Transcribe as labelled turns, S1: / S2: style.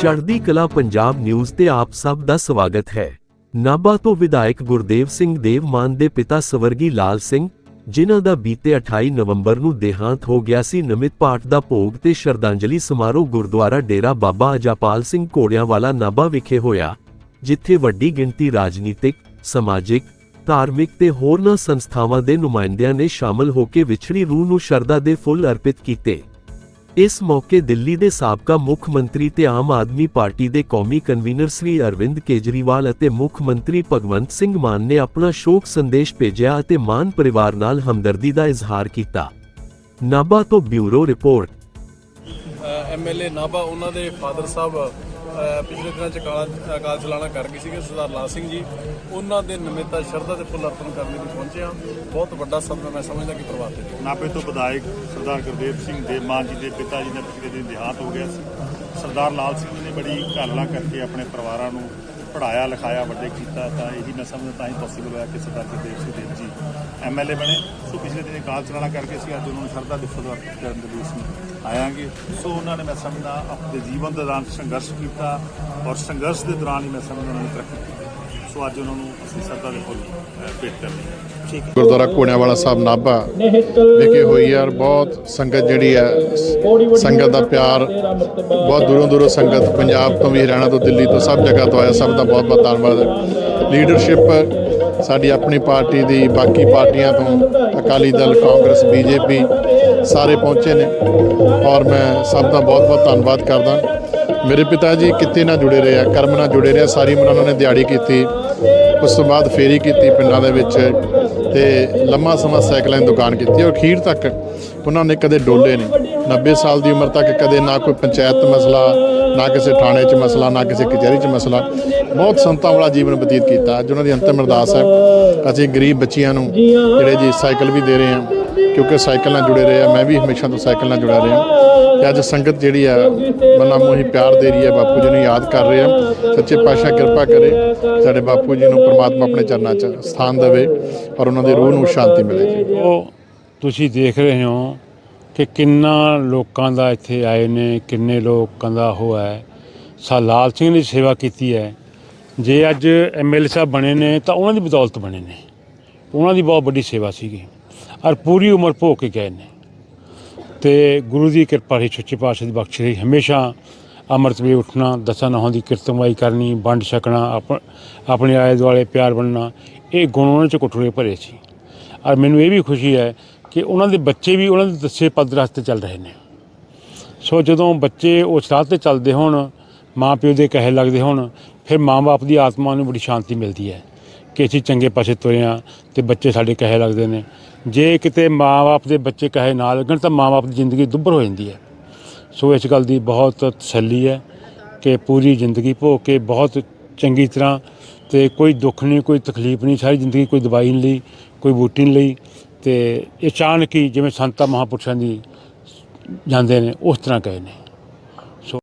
S1: ਚੜ੍ਹਦੀ ਕਲਾ ਪੰਜਾਬ ਨਿਊਜ਼ ਤੇ ਆਪ ਸਭ ਦਾ ਸਵਾਗਤ ਹੈ। ਨਾਭਾ ਤੋਂ ਵਿਧਾਇਕ ਗੁਰਦੇਵ ਸਿੰਘ ਦੇਵਮਾਨ ਦੇ ਪਿਤਾ ਸਵਰਗੀ ਲਾਲ ਸਿੰਘ, ਜਿਨ੍ਹਾਂ ਦਾ ਬੀਤੇ 28 ਨਵੰਬਰ ਨੂੰ ਦੇਹਾਂਤ ਹੋ ਗਿਆ ਸੀ ਨਮਿਤ ਪਾਠ ਦਾ ਭੋਗ ਤੇ ਸ਼ਰਧਾਂਜਲੀ ਸਮਾਰੋਹ ਗੁਰਦੁਆਰਾ ਡੇਰਾ ਬਾਬਾ ਅਜਾਪਾਲ ਸਿੰਘ ਕੋੜਿਆਂਵਾਲਾ ਨਾਭਾ ਵਿਖੇ ਹੋਇਆ, ਜਿੱਥੇ ਵੱਡੀ ਗਿਣਤੀ ਰਾਜਨੀਤਿਕ, ਸਮਾਜਿਕ, ਧਾਰਮਿਕ ਤੇ ਹੋਰਨਾਂ ਸੰਸਥਾਵਾਂ ਦੇ ਨੁਮਾਇੰਦਿਆਂ ਨੇ ਸ਼ਾਮਲ ਹੋ ਕੇ ਵਿਛੜੀ ਰੂਹ ਨੂੰ ਸ਼ਰਧਾ ਦੇ ਫੁੱਲ ਅਰਪਿਤ ਕੀਤੇ। ਇਸ ਮੌਕੇ ਦਿੱਲੀ ਦੇ ਸਾਬਕਾ ਮੁੱਖ ਮੰਤਰੀ ਤੇ ਆਮ ਆਦਮੀ ਪਾਰਟੀ ਦੇ ਕੌਮੀ ਕਨਵੀਨਰ ਸ੍ਰੀ ਅਰਵਿੰਦ ਕੇਜਰੀਵਾਲ ਅਤੇ ਮੁੱਖ ਮੰਤਰੀ ਭਗਵੰਤ ਸਿੰਘ ਮਾਨ ਨੇ ਆਪਣਾ ਸ਼ੋਕ ਸੰਦੇਸ਼ ਭੇਜਿਆ ਅਤੇ ਮਾਨ ਪਰਿਵਾਰ ਨਾਲ ਹਮਦਰਦੀ ਦਾ ਇਜ਼ਹਾਰ ਕੀਤਾ। ਨਾਭਾ ਤੋਂ ਬਿਊਰੋ ਰਿਪੋਰਟ।
S2: ਐਮਐਲਏ ਨਾਭਾ, ਉਹਨਾਂ ਦੇ ਫਾਦਰ ਸਾਹਿਬ ਪਿਛਲੇ ਦਿਨਾਂ ਚ ਕਾਲਾ ਅਕਾਲ ਚਲਾਣਾ ਕਰ ਗਏ ਸੀਗੇ ਸਰਦਾਰ ਲਾਲ ਸਿੰਘ ਜੀ। ਉਹਨਾਂ ਦੇ ਨਿਮਿਤ ਸ਼ਰਧਾ ਦੇ ਫੁੱਲ ਅਰਪਣ ਕਰਨ ਲਈ ਪਹੁੰਚੇ ਹਾਂ। ਬਹੁਤ ਵੱਡਾ ਸਦਮਾ ਮੈਂ ਸਮਝਦਾ ਕਿ ਪਰਿਵਾਰ ਦੇ ਲਈ
S3: ਨਾਭੇ ਤੋਂ ਵਿਧਾਇਕ ਸਰਦਾਰ ਗੁਰਦੇਵ ਸਿੰਘ ਦੇ ਦੇਵਮਾਨ ਜੀ ਦੇ ਪਿਤਾ ਜੀ ਦਾ ਪਿਛਲੇ ਦਿਨ ਦੇਹਾਂਤ ਹੋ ਗਿਆ ਸੀ। ਸਰਦਾਰ ਲਾਲ ਸਿੰਘ ਜੀ ਨੇ ਬੜੀ ਘਾਲਣਾ ਕਰਕੇ ਆਪਣੇ ਪਰਿਵਾਰਾਂ ਨੂੰ ਪੜਾਇਆ ਲਿਖਾਇਆ, ਵੱਡੇ ਕੀਤਾ, ਤਾਂ ਇਹੀ ਮੈਂ ਸਮਝਦਾ ਤਾਂ ਹੀ ਪੋਸੀਬਲ ਹੋਇਆ ਕਿ ਸਰਦਾਰ ਗੁਰਦੇਵ ਸਿੰਘ ਦੇਵ ਜੀ ਐਮਐਲਏ ਬਣੇ। ਸੋ ਪਿਛਲੇ ਦਿਨ ਕਾਲ ਚਲਾਣਾ ਕਰਕੇ ਅਸੀਂ ਅੱਜ ਉਹਨਾਂ ਨੂੰ ਸ਼ਰਧਾ ਦੇ ਫੁੱਲ ਅਰਪਣ ਕਰਨ ਦੇ ਲਈ ਅਸੀਂ ਆਇਆਂਗੇ। ਸੋ ਉਹਨਾਂ ਨੇ ਮੈਂ ਸਮਝਦਾ, ਆਪਣੇ ਜੀਵਨ ਦੇ ਦੌਰਾਨ ਸੰਘਰਸ਼ ਕੀਤਾ ਔਰ ਸੰਘਰਸ਼ ਦੇ ਦੌਰਾਨ ਹੀ ਮੈਂ ਸਮਝਦਾ ਉਹਨਾਂ ਨੇ ਤਰੱਕੀ ਕੀਤੀ। ਸੋ ਅੱਜ ਉਹਨਾਂ ਨੂੰ ਅਸੀਂ ਸ਼ਰਧਾ ਦੇ ਫੁੱਲ ਅਹ, ਭੇਟ ਕਰਨੇ ਠੀਕ
S4: ਗੁਰਦੁਆਰਾ ਕੋਣਿਆਵਾਲਾ ਸਾਹਿਬ ਨਾਭਾ ਵਿਖੇ ਹੋਈ ਹੈ ਔਰ ਬਹੁਤ ਸੰਗਤ ਜਿਹੜੀ ਹੈ ਸੰਗਤ ਦਾ ਪਿਆਰ ਬਹੁਤ ਦੂਰੋਂ ਦੂਰੋਂ ਸੰਗਤ ਪੰਜਾਬ ਤੋਂ ਵੀ ਹਰਿਆਣਾ ਤੋਂ ਦਿੱਲੀ ਤੋਂ ਸਭ ਜਗ੍ਹਾ ਤੋਂ ਆਇਆ। ਸਭ ਦਾ ਬਹੁਤ ਬਹੁਤ ਧੰਨਵਾਦ। ਲੀਡਰਸ਼ਿਪ ਸਾਡੀ ਆਪਣੀ ਪਾਰਟੀ ਦੀ ਬਾਕੀ ਪਾਰਟੀਆਂ ਤੋਂ ਅਕਾਲੀ ਦਲ, ਕਾਂਗਰਸ, ਬੀਜੇਪੀ ਸਾਰੇ ਪਹੁੰਚੇ ਨੇ ਔਰ ਮੈਂ ਸਭ ਦਾ ਬਹੁਤ ਬਹੁਤ ਧੰਨਵਾਦ ਕਰਦਾ। ਮੇਰੇ ਪਿਤਾ ਜੀ ਕਿੱਤੇ ਨਾਲ ਜੁੜੇ ਰਹੇ ਆ, ਕਰਮ ਨਾਲ ਜੁੜੇ ਰਹੇ ਆ, ਸਾਰੀ ਉਮਰ ਉਹਨਾਂ ਨੇ ਦਿਹਾੜੀ ਕੀਤੀ, ਉਸ ਤੋਂ ਬਾਅਦ ਫੇਰੀ ਕੀਤੀ ਪਿੰਡਾਂ ਦੇ ਵਿੱਚ ਤੇ ਲੰਮਾ ਸਮਾਂ ਸਾਈਕਲਾਂ ਦੀ ਦੁਕਾਨ ਕੀਤੀ ਔਰ ਅਖੀਰ ਤੱਕ ਉਹਨਾਂ ਨੇ ਕਦੇ ਡੋਲੇ ਨਹੀਂ। 90 ਸਾਲ ਦੀ ਉਮਰ ਤੱਕ ਕਦੇ ਨਾ ਕੋਈ ਪੰਚਾਇਤ ਮਸਲਾ, ਨਾ ਕਿਸੇ ਥਾਣੇ 'ਚ ਮਸਲਾ, ਨਾ ਕਿਸੇ ਕਚਹਿਰੀ 'ਚ ਮਸਲਾ। ਬਹੁਤ ਸੰਤਾਂ ਵਾਲਾ ਜੀਵਨ ਬਤੀਤ ਕੀਤਾ। ਅੱਜ ਉਹਨਾਂ ਦੀ ਅੰਤਿਮ ਅਰਦਾਸ ਹੈ। ਅਸੀਂ ਗਰੀਬ ਬੱਚਿਆਂ ਨੂੰ ਜਿਹੜੇ ਜੀ ਸਾਈਕਲ ਵੀ ਦੇ ਰਹੇ ਹਾਂ, ਕਿਉਂਕਿ ਸਾਈਕਲ ਨਾਲ ਜੁੜੇ ਰਹੇ ਆ। ਮੈਂ ਵੀ ਹਮੇਸ਼ਾ ਤੋਂ ਸਾਈਕਲ ਨਾਲ ਜੁੜਿਆ ਰਿਹਾ। ਤੇ ਅੱਜ ਸੰਗਤ ਜਿਹੜੀ ਆ, ਮਨਾਂ ਮੋਹੀ ਪਿਆਰ ਦੇ ਰਹੀ ਹੈ। ਬਾਪੂ ਜੀ ਨੂੰ ਯਾਦ ਕਰ ਰਹੇ ਆ। ਸੱਚੇ ਪਾਤਸ਼ਾਹ ਕਿਰਪਾ ਕਰੇ ਸਾਡੇ ਬਾਪੂ ਜੀ ਨੂੰ ਪ੍ਰਮਾਤਮਾ ਆਪਣੇ ਚਰਨਾਂ 'ਚ ਸਥਾਨ ਦੇਵੇ ਔਰ ਉਹਨਾਂ ਦੀ ਰੂਹ ਨੂੰ ਸ਼ਾਂਤੀ ਮਿਲੇ ਜੀ।
S5: ਉਹ ਤੁਸੀਂ ਦੇਖ ਰਹੇ ਹੋ ਕਿ ਕਿੰਨਾ ਲੋਕਾਂ ਦਾ ਇੱਥੇ ਆਏ ਨੇ, ਕਿੰਨੇ ਲੋਕਾਂ ਦਾ ਉਹ ਹੈ। ਸਾ ਲਾਲ ਸਿੰਘ ਨੇ ਸੇਵਾ ਕੀਤੀ ਹੈ। ਜੇ ਅੱਜ ਐਮਐਲਏ ਸਾਹਿਬ ਬਣੇ ਨੇ, ਤਾਂ ਉਹਨਾਂ ਦੀ ਬਦੌਲਤ ਬਣੇ ਨੇ। ਉਹਨਾਂ ਦੀ ਬਹੁਤ ਵੱਡੀ ਸੇਵਾ ਸੀਗੀ ਔਰ ਪੂਰੀ ਉਮਰ ਭੋਗ ਕੇ ਗਏ ਨੇ। ਤੇ ਗੁਰੂ ਦੀ ਕਿਰਪਾ ਰਹੀ, ਸੱਚੇ ਪਾਤਸ਼ਾਹ ਦੀ ਬਖਸ਼ਿਸ਼ ਰਹੀ। ਹਮੇਸ਼ਾ ਅੰਮ੍ਰਿਤ ਵੇਲੇ ਉੱਠਣਾ, ਦਸਾਂ ਨਹਾਂ ਦੀ ਕੀਰਤਨਵਾਈ ਕਰਨੀ, ਵੰਡ ਛਕਣਾ, ਆਪਣੇ ਆਲੇ ਦੁਆਲੇ ਪਿਆਰ ਬਣਨਾ, ਇਹ ਗੁਣ ਉਹਨਾਂ ਚ ਕੁੱਟੜੇ ਭਰੇ ਸੀ। ਔਰ ਮੈਨੂੰ ਇਹ ਵੀ ਖੁਸ਼ੀ ਹੈ ਕਿ ਉਹਨਾਂ ਦੇ ਬੱਚੇ ਵੀ ਉਹਨਾਂ ਦੇ ਦੱਸੇ ਪਦ ਰਸਤੇ ਚੱਲ ਰਹੇ ਨੇ। ਸੋ ਜਦੋਂ ਬੱਚੇ ਉਸ ਰਾਹ ਤੇ ਚੱਲਦੇ ਹੋਣ ਮਾਂ ਪਿਓ ਦੇ ਕਹੇ ਲੱਗਦੇ ਹੋਣ, ਫਿਰ ਮਾਂ-ਬਾਪ ਦੀ ਆਤਮਾ ਨੂੰ ਬੜੀ ਸ਼ਾਂਤੀ ਮਿਲਦੀ ਹੈ ਕਿ ਅਸੀਂ ਚੰਗੇ ਪਾਸੇ ਤੁਰੇ ਹਾਂ ਤੇ ਬੱਚੇ ਸਾਡੇ ਕਹੇ ਲੱਗਦੇ ਨੇ। ਜੇ ਕਿਤੇ ਮਾਂ-ਬਾਪ ਦੇ ਬੱਚੇ ਕਹੇ ਨਾ ਲੱਗਣ ਤਾਂ ਮਾਂ-ਬਾਪ ਦੀ ਜ਼ਿੰਦਗੀ ਦੁੱਭਰ ਹੋ ਜਾਂਦੀ ਹੈ। ਸੋ ਇਸ ਗੱਲ ਦੀ ਬਹੁਤ ਤਸੱਲੀ ਹੈ ਕਿ ਪੂਰੀ ਜ਼ਿੰਦਗੀ ਭੋਗ ਕੇ ਬਹੁਤ ਚੰਗੀ ਤਰ੍ਹਾਂ ਤੇ ਕੋਈ ਦੁੱਖ ਨਹੀਂ, ਕੋਈ ਤਕਲੀਫ ਨਹੀਂ, ਸਾਰੀ ਜ਼ਿੰਦਗੀ ਕੋਈ ਦਵਾਈ ਨਹੀਂ ਲਈ, ਕੋਈ ਬੂਟੀ ਨਹੀਂ ਲਈ। ਤੇ ਅਚਾਨਕ ਹੀ ਜਿਵੇਂ ਸੰਤਾਂ ਮਹਾਪੁਰਸ਼ਾਂ ਦੀ ਜਾਂਦੇ ਨੇ ਉਸ ਤਰ੍ਹਾਂ ਗਏ ਨੇ।